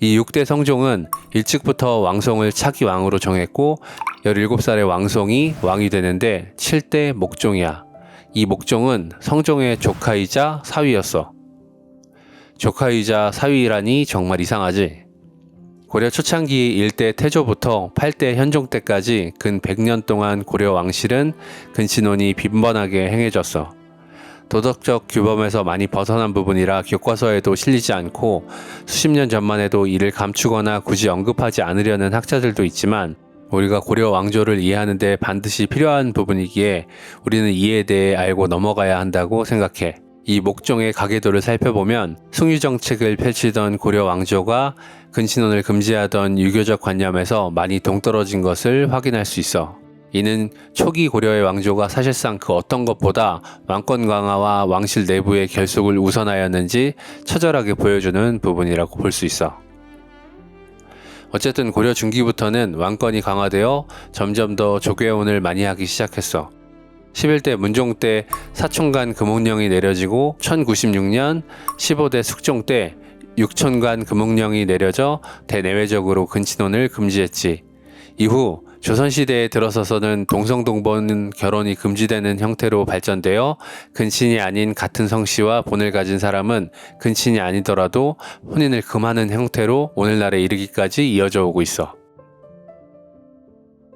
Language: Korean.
이 6대 성종은 일찍부터 왕송을 차기 왕으로 정했고 17살의 왕송이 왕이 되는데 7대 목종이야. 이 목종은 성종의 조카이자 사위였어. 조카이자 사위라니 정말 이상하지. 고려 초창기 1대 태조부터 8대 현종 때까지 근 100년 동안 고려 왕실은 근친혼이 빈번하게 행해졌어. 도덕적 규범에서 많이 벗어난 부분이라 교과서에도 실리지 않고 수십 년 전만 해도 이를 감추거나 굳이 언급하지 않으려는 학자들도 있지만 우리가 고려 왕조를 이해하는데 반드시 필요한 부분이기에 우리는 이에 대해 알고 넘어가야 한다고 생각해. 이 목종의 가계도를 살펴보면 숭유 정책을 펼치던 고려 왕조가 근친혼을 금지하던 유교적 관념에서 많이 동떨어진 것을 확인할 수 있어. 이는 초기 고려의 왕조가 사실상 그 어떤 것보다 왕권 강화와 왕실 내부의 결속을 우선하였는지 처절하게 보여주는 부분이라고 볼 수 있어. 어쨌든 고려 중기부터는 왕권이 강화되어 점점 더 조계혼을 많이 하기 시작했어. 11대 문종 때 사촌간 금옥령이 내려지고 1096년 15대 숙종 때 육촌간 금옥령이 내려져 대내외적으로 근친혼을 금지했지. 이후 조선시대에 들어서서는 동성동본 결혼이 금지되는 형태로 발전되어 근친이 아닌 같은 성씨와 본을 가진 사람은 근친이 아니더라도 혼인을 금하는 형태로 오늘날에 이르기까지 이어져 오고 있어.